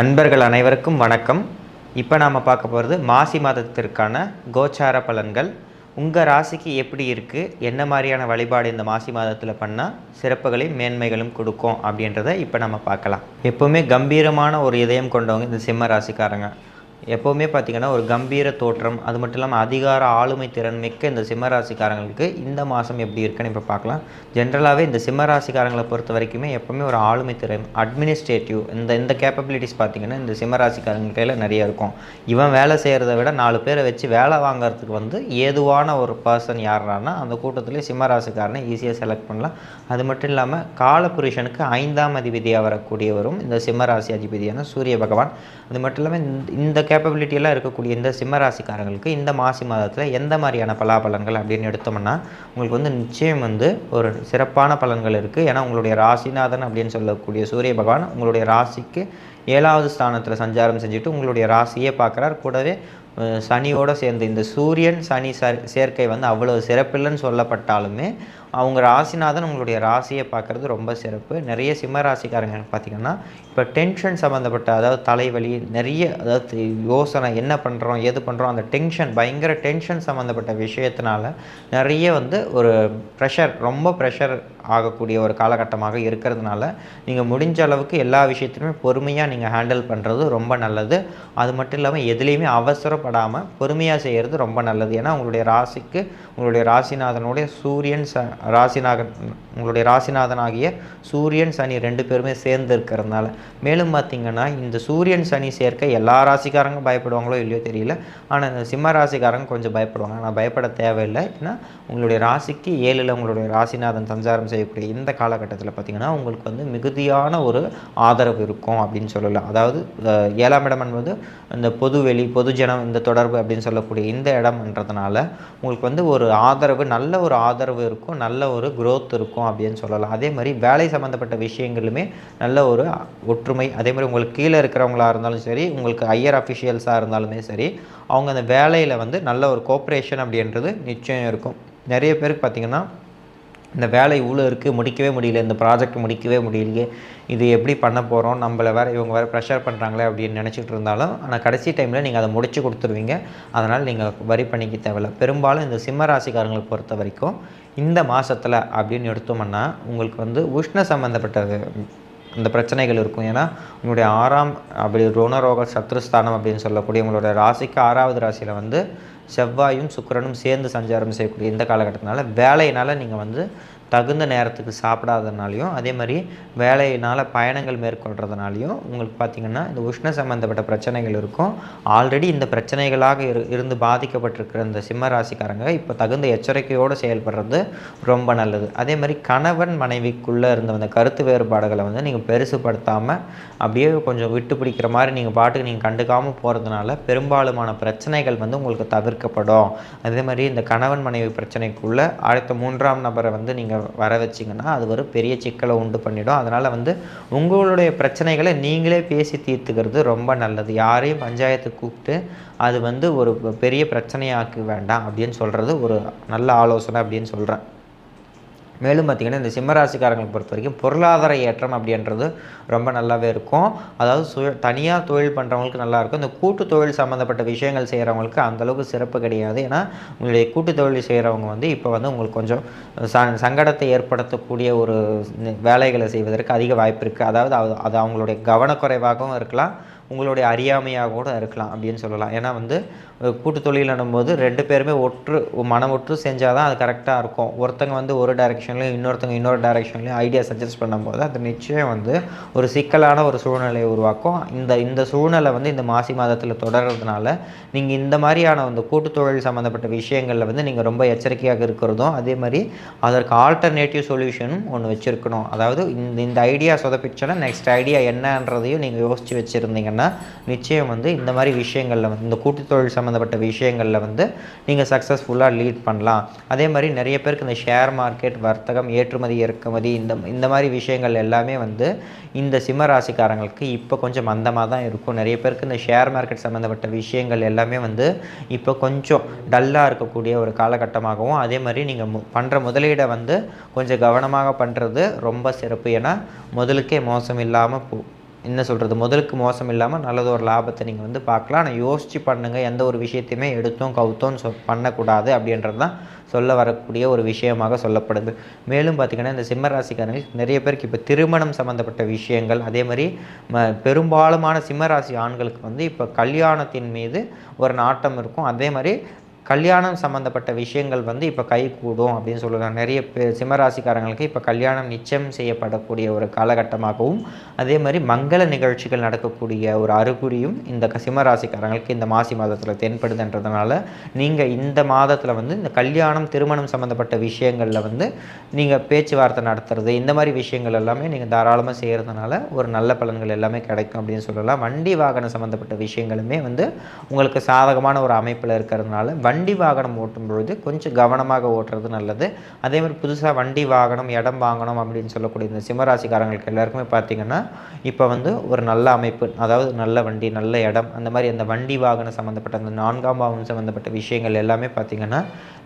அன்பர்கள் அனைவருக்கும் வணக்கம். இப்போ நாம் பார்க்க போகிறது மாசி மாதத்திற்கான கோச்சார பலன்கள். உங்கள் ராசிக்கு எப்படி இருக்குது என்ன மாதிரியான வழிபாடு இந்த மாசி மாதத்தில் பண்ணால் சிறப்புகளையும் மேன்மைகளும் கொடுக்கும் அப்படின்றத இப்போ நம்ம பார்க்கலாம். எப்போவுமே கம்பீரமான ஒரு இதயம் கொண்டவங்க இந்த சிம்ம ராசிக்காரங்க. எப்போவுமே பார்த்திங்கன்னா ஒரு கம்பீர தோற்றம் அது மட்டும் இல்லாமல் அதிகார ஆளுமை திறன் மிக்க இந்த சிம்மராசிக்காரங்களுக்கு இந்த மாதம் எப்படி இருக்குன்னு இப்போ பார்க்கலாம். ஜென்ரலாகவே இந்த சிம்மராசிக்காரங்களை பொறுத்த வரைக்குமே எப்போவுமே ஒரு ஆளுமை திறன் அட்மினிஸ்ட்ரேட்டிவ் இந்த இந்த கேப்பபிலிட்டிஸ் பார்த்திங்கன்னா இந்த சிம்மராசிக்காரங்க கையில் நிறைய இருக்கும். இவன் வேலை செய்கிறத விட நாலு பேரை வச்சு வேலை வாங்குறதுக்கு வந்து ஏதுவான ஒரு பர்சன் யாருனா அந்த கூட்டத்திலே சிம்மராசிக்காரனை ஈஸியாக செலக்ட் பண்ணலாம். அது மட்டும் இல்லாமல் காலபுருஷனுக்கு ஐந்தாம் அதிபதியாக வரக்கூடியவரும் இந்த சிம்மராசி அதிபதியான சூரிய பகவான். அது மட்டும் இல்லாமல் இந்த- இந்த கேப்பபிலிட்டியெல்லாம் இருக்கக்கூடிய இந்த சிம்மராசிக்காரங்களுக்கு இந்த மாசி மாதத்தில் எந்த மாதிரியான பலாபலன்கள் அப்படின்னு எடுத்தோம்னா உங்களுக்கு வந்து நிச்சயம் வந்து ஒரு சிறப்பான பலன்கள் இருக்குது ஏன்னா உங்களுடைய ராசிநாதன் அப்படின்னு சொல்லக்கூடிய சூரிய பகவான் உங்களுடைய ராசிக்கு ஏழாவது ஸ்தானத்தில் சஞ்சாரம் செஞ்சுட்டு உங்களுடைய ராசியே பார்க்குறார். கூடவே சனியோடு சேர்ந்து இந்த சூரியன் சனி சேர்க்கை வந்து அவ்வளோ சிறப்பில்லைன்னு சொல்லப்பட்டாலுமே அவங்க ராசிநாதன் உங்களுடைய ராசியை பார்க்குறது ரொம்ப சிறப்பு. நிறைய சிம்ம ராசிக்காரங்க பார்த்தீங்கன்னா இப்போ டென்ஷன் சம்மந்தப்பட்ட அதாவது தலைவலி நிறைய அதாவது யோசனை என்ன பண்ணுறோம் எது பண்ணுறோம் அந்த டென்ஷன் பயங்கர டென்ஷன் சம்மந்தப்பட்ட விஷயத்தினால நிறைய வந்து ஒரு ப்ரெஷர் ரொம்ப ப்ரெஷர் ஆகக்கூடிய ஒரு காலகட்டமாக இருக்கிறதுனால நீங்கள் முடிஞ்ச அளவுக்கு எல்லா விஷயத்தையுமே பொறுமையாக நீங்கள் ஹேண்டில் பண்ணுறது ரொம்ப நல்லது. அது மட்டும் இல்லாமல் எதுலேயுமே அவசரப்படாமல் பொறுமையாக செய்கிறது ரொம்ப நல்லது. ஏன்னா உங்களுடைய ராசிக்கு உங்களுடைய ராசிநாதனுடைய சூரியன் ச ராசிநாதன் உங்களுடைய ராசிநாதனாகிய சூரியன் சனி ரெண்டு பேருமே சேர்ந்து இருக்கிறதுனால மேலும் பார்த்தீங்கன்னா இந்த சூரியன் சனி சேர்க்க எல்லா ராசிக்காரங்க பயப்படுவாங்களோ இல்லையோ தெரியல. ஆனால் இந்த சிம்ம ராசிக்காரங்க கொஞ்சம் பயப்படுவாங்க. ஆனால் பயப்பட தேவையில்லை. ஏன்னா உங்களுடைய ராசிக்கு ஏழில் உங்களுடைய ராசிநாதன் சஞ்சாரம் செய்யக்கூடிய இந்த காலகட்டத்தில் பார்த்திங்கன்னா உங்களுக்கு வந்து மிகுதியான ஒரு ஆதரவு இருக்கும் அப்படின்னு சொல்லலாம். அதாவது ஏழாம் இடம் என்பது இந்த பொதுவெளி பொதுஜனம் இந்த தொடர்பு அப்படின்னு சொல்லக்கூடிய இந்த இடம்ன்றதுனால உங்களுக்கு வந்து ஒரு ஆதரவு நல்ல ஒரு ஆதரவு இருக்கும். நல்ல நல்ல ஒரு க்ரோத் இருக்கும் அப்படின்னு சொல்லலாம். அதே மாதிரி வேலை சம்மந்தப்பட்ட விஷயங்களுமே நல்ல ஒரு ஒற்றுமை. அதே மாதிரி உங்களுக்கு கீழே இருக்கிறவங்களா இருந்தாலும் சரி உங்களுக்கு ஹையர் அஃபிஷியல்ஸாக இருந்தாலுமே சரி அவங்க அந்த வேலையில் வந்து நல்ல ஒரு கோஆப்ரேஷன் அப்படின்றது நிச்சயம் இருக்கும். நிறைய பேருக்கு பார்த்திங்கன்னா இந்த வேலை இவ்வளோ இருக்குது முடிக்கவே முடியல இந்த ப்ராஜெக்ட் முடிக்கவே முடியலையே இது எப்படி பண்ண போகிறோம் நம்மளை வேறு இவங்க வேறு ப்ரெஷர் பண்ணுறாங்களே அப்படின்னு நினச்சிட்டு இருந்தாலும் ஆனால் கடைசி டைமில் நீங்கள் அதை முடிச்சு கொடுத்துருவீங்க. அதனால் நீங்கள் வரி பண்ணிக்க தேவையில்ல. பெரும்பாலும் இந்த சிம்ம ராசிக்காரங்களை பொறுத்த வரைக்கும் இந்த மாதத்தில் அப்படின்னு எடுத்தோம்னா உங்களுக்கு வந்து உஷ்ண சம்மந்தப்பட்ட இந்த பிரச்சனைகள் இருக்கும். ஏன்னா உங்களுடைய ஆறாம் அப்படி ருணரோக சத்ருஸ்தானம் அப்படின்னு சொல்லக்கூடிய உங்களோட ராசிக்கு ஆறாவது ராசியில் வந்து செவ்வாயும் சுக்கிரனும் சேர்ந்து சஞ்சாரம் செய்யக்கூடிய இந்த காலகட்டத்தினால வேலையினால் நீங்கள் வந்து தகுந்த நேரத்துக்கு சாப்பிடாதனாலையும் அதே மாதிரி வேலையினால் பயணங்கள் மேற்கொள்கிறதுனாலையும் உங்களுக்கு பார்த்திங்கன்னா இந்த உஷ்ண சம்மந்தப்பட்ட பிரச்சனைகள் இருக்கும். ஆல்ரெடி இந்த பிரச்சனைகளாக இரு இருந்து பாதிக்கப்பட்டிருக்கிற இந்த சிம்ம ராசிக்காரங்க இப்போ தகுந்த எச்சரிக்கையோடு செயல்படுறது ரொம்ப நல்லது. அதே மாதிரி கணவன் மனைவிக்குள்ளே இருந்த அந்த கருத்து வேறுபாடுகளை வந்து நீங்கள் பெருசுப்படுத்தாமல் அப்படியே கொஞ்சம் விட்டு பிடிக்கிற மாதிரி நீங்கள் பாட்டுக்கு நீங்கள் கண்டுக்காமல் போகிறதுனால பெரும்பாலுமான பிரச்சனைகள் வந்து உங்களுக்கு தவிர்க்கப்படும். அதே மாதிரி இந்த கணவன் மனைவி பிரச்சனைக்குள்ளே அடுத்த மூன்றாம் நபரை வந்து நீங்கள் வர வச்சிங்கன்னா அது ஒரு பெரிய சிக்கலை உண்டு பண்ணிடும். அதனால் வந்து உங்களுடைய பிரச்சனைகளை நீங்களே பேசி தீர்த்துக்கிறது ரொம்ப நல்லது. யாரையும் பஞ்சாயத்து கூப்பிட்டு அது வந்து ஒரு பெரிய பிரச்சனையாக்க வேண்டாம் அப்படின்னு சொல்கிறது ஒரு நல்ல ஆலோசனை அப்படின்னு சொல்கிறேன் மேலும் பார்த்திங்கன்னா இந்த சிம்மராசிக்காரங்களை பொறுத்த வரைக்கும் பொருளாதார ஏற்றம் அப்படின்றது ரொம்ப நல்லாவே இருக்கும். அதாவது சுய தனியாக தொழில் பண்ணுறவங்களுக்கு நல்லாயிருக்கும் இந்த கூட்டு தொழில் சம்மந்தப்பட்ட விஷயங்கள் செய்கிறவங்களுக்கு அந்தளவுக்கு சிறப்பு கிடையாது. ஏன்னா உங்களுடைய கூட்டு தொழில் செய்கிறவங்க வந்து இப்போ வந்து உங்களுக்கு கொஞ்சம் ச சங்கடத்தை ஏற்படுத்தக்கூடிய ஒரு வேலைகளை செய்வதற்கு அதிக வாய்ப்பு இருக்குது அதாவது அது அவங்களுடைய கவனக்குறைவாகவும் இருக்கலாம். உங்களுடைய அறியாமையாக கூட இருக்கலாம் அப்படின்னு சொல்லலாம். ஏன்னா வந்து கூட்டு தொழில் போது ரெண்டு பேருமே ஒற்று மனம் ஒற்று செஞ்சால் தான் அது கரெக்டாக இருக்கும். ஒருத்தங்க வந்து ஒரு டைரெக்ஷன்லையும் இன்னொருத்தங்க இன்னொரு டைரெக்ஷன்லையும் ஐடியா சஜஸ்ட் பண்ணும்போது அது நிச்சயம் வந்து ஒரு சிக்கலான ஒரு சூழ்நிலையை உருவாக்கும். இந்த இந்த சூழ்நிலை வந்து இந்த மாசி மாதத்தில் தொடர்றதுனால நீங்கள் இந்த மாதிரியான அந்த கூட்டு தொழில் சம்மந்தப்பட்ட விஷயங்களில் வந்து நீங்கள் ரொம்ப எச்சரிக்கையாக இருக்கிறதும் அதே மாதிரி அதற்கு ஆல்டர்னேட்டிவ் சொல்யூஷனும் ஒன்று வச்சுருக்கணும். அதாவது இந்த இந்த ஐடியா சொதப்பிச்சோன்னா நெக்ஸ்ட் ஐடியா என்னன்றதையும் நீங்கள் யோசித்து வச்சுருந்தீங்கன்னா நிச்சயம் வந்து இந்த மாதிரி விஷயங்களில் வந்து இந்த கூட்டுத்தொழில் சம்மந்தப்பட்ட விஷயங்களில் வந்து நீங்கள் சக்ஸஸ்ஃபுல்லாக லீட் பண்ணலாம். அதே மாதிரி நிறைய பேருக்கு இந்த ஷேர் மார்க்கெட் வர்த்தகம் ஏற்றுமதி இறக்குமதி இந்த இந்த மாதிரி விஷயங்கள் எல்லாமே வந்து இந்த சிம்ம ராசிக்காரங்களுக்கு இப்போ கொஞ்சம் மந்தமாக தான் இருக்கும். நிறைய பேருக்கு இந்த ஷேர் மார்க்கெட் சம்மந்தப்பட்ட விஷயங்கள் எல்லாமே வந்து இப்போ கொஞ்சம் டல்லாக இருக்கக்கூடிய ஒரு காலகட்டமாகவும் அதே மாதிரி நீங்கள் மு பண்ணுற முதலீடை வந்து கொஞ்சம் கவனமாக பண்ணுறது ரொம்ப சிறப்பு. ஏன்னா முதலுக்கே மோசம் இல்லாமல் போ என்ன சொல்கிறது முதலுக்கு மோசம் இல்லாமல் நல்லது ஒரு லாபத்தை நீங்கள் வந்து பார்க்கலாம். ஆனால் யோசித்து பண்ணுங்கள் எந்த ஒரு விஷயத்தையுமே எடுத்தோம் கவுத்தோம் சொ பண்ணக்கூடாது அப்படின்றது தான் சொல்ல வரக்கூடிய ஒரு விஷயமாக சொல்லப்படுது. மேலும் பார்த்திங்கன்னா இந்த சிம்ம ராசிக்காரங்களுக்கு நிறைய பேருக்கு இப்போ திருமணம் சம்மந்தப்பட்ட விஷயங்கள் அதே மாதிரி ம பெரும்பாலுமான சிம்ம ராசி ஆண்களுக்கு வந்து இப்போ கல்யாணத்தின் மீது ஒரு நாட்டம் இருக்கும். அதே மாதிரி கல்யாணம் சம்மந்தப்பட்ட விஷயங்கள் வந்து இப்போ கை கூடும் அப்படின்னு சொல்லலாம் நிறைய பேர் சிம்மராசிக்காரங்களுக்கு இப்போ கல்யாணம் நிச்சயம் செய்யப்படக்கூடிய ஒரு காலகட்டமாகவும் அதே மாதிரி மங்கள நிகழ்ச்சிகள் நடக்கக்கூடிய ஒரு அறிகுறியும் இந்த க- சிம்மராசிக்காரங்களுக்கு இந்த மாசி மாதத்தில் தென்படுதுன்றதுனால நீங்கள் இந்த மாதத்தில் வந்து இந்த கல்யாணம் திருமணம் சம்மந்தப்பட்ட விஷயங்களில் வந்து நீங்கள் பேச்சுவார்த்தை நடத்துறது இந்த மாதிரி விஷயங்கள் எல்லாமே நீங்கள் தாராளமாக செய்கிறதுனால ஒரு நல்ல பலன்கள் எல்லாமே கிடைக்கும் அப்படின்னு சொல்லலாம். வண்டி வாகனம் சம்மந்தப்பட்ட விஷயங்களுமே வந்து உங்களுக்கு சாதகமான ஒரு அமைப்பில் இருக்கிறதுனால வண்டி வாகனம் ஓட்டும் பொழுது கொஞ்சம் கவனமாக ஓட்டுறது நல்லது. அதே மாதிரி புதுசாக வண்டி வாகனம் இடம் வாங்கணும் அப்படின்னு சொல்லக்கூடிய இந்த சிம்மராசிக்காரங்களுக்கு எல்லாருக்குமே பார்த்தீங்கன்னா இப்போ வந்து ஒரு நல்ல அமைப்பு அதாவது நல்ல வண்டி நல்ல இடம் அந்த மாதிரி அந்த வண்டி வாகனம் சம்மந்தப்பட்ட அந்த நான்காம் பாவம் சம்மந்தப்பட்ட விஷயங்கள் எல்லாமே பார்த்தீங்கன்னா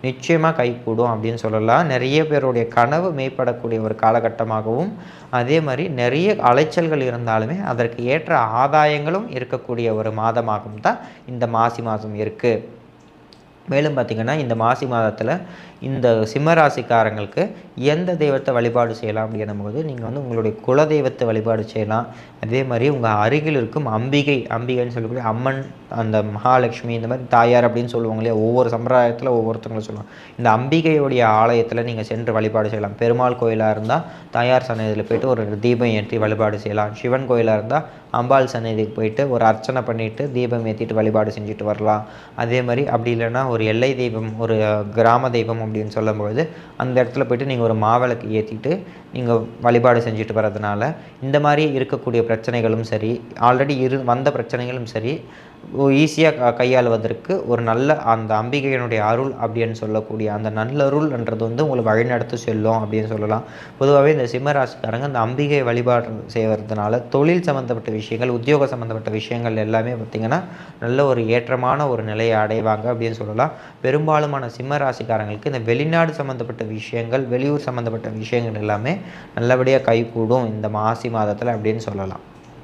நிச்சயமாக கைகூடும் அப்படின்னு சொல்லலாம். நிறைய பேருடைய கனவு மேம்படக்கூடிய ஒரு காலகட்டமாகவும் அதே மாதிரி நிறைய அலைச்சல்கள் இருந்தாலுமே அதற்கு ஏற்ற ஆதாயங்களும் இருக்கக்கூடிய ஒரு மாதமாகவும் தான் இந்த மாசி மாதம் இருக்குது மேலும் பார்த்திங்கன்னா இந்த மாசி மாதத்தில் இந்த சிம்மராசிக்காரங்களுக்கு எந்த தெய்வத்தை வழிபாடு செய்யலாம் அப்படின்னும் போது நீங்கள் வந்து உங்களுடைய குல தெய்வத்தை வழிபாடு செய்யலாம். அதே மாதிரி உங்கள் அருகில் இருக்கும் அம்பிகை அம்பிகைன்னு சொல்லக்கூடிய அம்மன் அந்த மகாலட்சுமி இந்த மாதிரி தாயார் அப்படின்னு சொல்லுவாங்க இல்லையா? ஒவ்வொரு சம்பிரதாயத்தில் ஒவ்வொருத்தங்களும் சொல்லுவாங்க. இந்த அம்பிகையுடைய ஆலயத்தில் நீங்கள் சென்று வழிபாடு செய்யலாம். பெருமாள் கோயிலாக இருந்தால் தாயார் சன்னதியில் போயிட்டு ஒரு தீபம் ஏற்றி வழிபாடு செய்யலாம். சிவன் கோயிலாக இருந்தால் அம்பாள் சன்னதிக்கு போயிட்டு ஒரு அர்ச்சனை பண்ணிவிட்டு தீபம் ஏற்றிட்டு வழிபாடு செஞ்சுட்டு வரலாம். அதே மாதிரி அப்படி இல்லைன்னா ஒரு ஒரு எல்லை தெய்வம் ஒரு கிராம தெய்வம் அப்படின்னு சொல்லும்பொழுது அந்த இடத்துல போயிட்டு நீங்கள் ஒரு மாவிளக்கு ஏற்றிட்டு நீங்கள் வழிபாடு செஞ்சுட்டு வர்றதுனால இந்த மாதிரி இருக்கக்கூடிய பிரச்சனைகளும் சரி ஆல்ரெடி இரு வந்த பிரச்சனைகளும் சரி ஈஸியாக கையாளுவதற்கு ஒரு நல்ல அந்த அம்பிகையினுடைய அருள் அப்படின்னு சொல்லக்கூடிய அந்த நல்லருள்ன்றது வந்து உங்களை வழிநடத்து செல்லும் அப்படின்னு சொல்லலாம். பொதுவாகவே இந்த சிம்மராசிக்காரங்க அந்த அம்பிகை வழிபாடு செய்வதனால தொழில் சம்மந்தப்பட்ட விஷயங்கள் உத்தியோக சம்மந்தப்பட்ட விஷயங்கள் எல்லாமே பார்த்திங்கன்னா நல்ல ஒரு ஏற்றமான ஒரு நிலையை அடைவாங்க அப்படின்னு சொல்லலாம். பெரும்பாலுமான சிம்ம ராசிக்காரங்களுக்கு இந்த வெளிநாடு சம்மந்தப்பட்ட விஷயங்கள் வெளியூர் சம்மந்தப்பட்ட விஷயங்கள் எல்லாமே நல்லபடியாக கைகூடும் இந்த மாசி மாதத்தில் அப்படின்னு சொல்லலாம்.